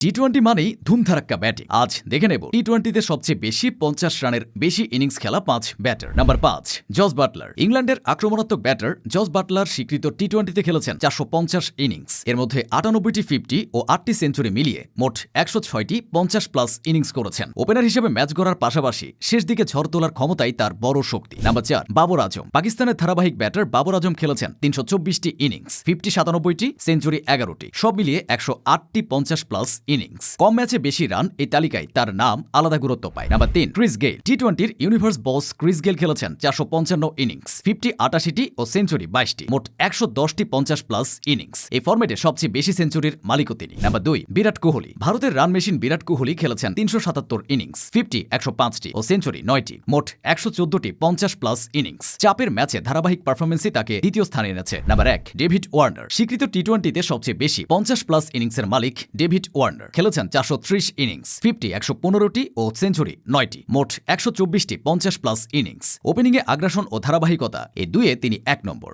T twenty মানেই ধুমধারাক্কা batting আজ দেখে নেব টি টোয়েন্টিতে সবচেয়ে বেশি পঞ্চাশ রানের বেশি ইনিংস খেলা পাঁচ ব্যাটার নাম্বার পাঁচ জস বাটলার ইংল্যান্ডের আক্রমণাত্মক ব্যাটার জস বাটলার স্বীকৃত টি টোয়েন্টিতে খেলেছেন চারশো পঞ্চাশ ইনিংস এর মধ্যে আটানব্বইটি ফিফটি ও আটটি সেঞ্চুরি মিলিয়ে মোট একশো ছয়টি পঞ্চাশ প্লাস ইনিংস করেছেন। ওপেনার হিসেবে ম্যাচ গড়ার পাশাপাশি শেষ দিকে ঝড় তোলার ক্ষমতাই তার বড় শক্তি। নাম্বার চার, বাবর আজম। পাকিস্তানের ধারাবাহিক ব্যাটার বাবর আজম খেলেছেন তিনশো চব্বিশটি ইনিংস ফিফটি সাতানব্বইটি সেঞ্চুরি এগারোটি। সব মিলিয়ে একশো আটটি পঞ্চাশ প্লাস ইনিংস কম ম্যাচে বেশি রান এই তালিকায় তার নাম আলাদা গুরুত্ব পায়। নাম্বার তিন, ক্রিস গেল টি টোয়েন্টির ইউনিভার্স বস ক্রিস গেল খেলেছেন চারশো পঞ্চান্ন ইনিংস ফিফটি আটাশিটি ও সেঞ্চুরি বাইশটি, মোট একশো দশটি পঞ্চাশ প্লাস ইনিংস এই ফর্মেটে সবচেয়ে বেশি সেঞ্চুরির মালিকও তিনি। নাম্বার দুই, বিরাট কোহলি। ভারতের রান মেশিন বিরাট কোহলি খেলেছেন তিনশো সাতাত্তর ইনিংস ফিফটি একশো পাঁচটি ও সেঞ্চুরি নয়টি, মোট একশো চোদ্দটি পঞ্চাশ প্লাস ইনিংস চাপের ম্যাচে ধারাবাহিক পারফরমেন্সই তাকে দ্বিতীয় স্থানে এনেছে। নাম্বার এক, ডেভিড ওয়ার্নার। স্বীকৃত টি টোয়েন্টিতে সবচেয়ে বেশি পঞ্চাশ প্লাস ইনিংসের মালিক ডেভিড ওয়ার্নার। খেলেছেন চারশো ত্রিশ ইনিংস ফিফটি একশো পনেরোটি ও সেঞ্চুরি নয়টি, মোট একশো চব্বিশটি পঞ্চাশ প্লাস ইনিংস ওপেনিংয়ে আগ্রাসন ও ধারাবাহিকতা এই দুয়ে তিনি এক নম্বর।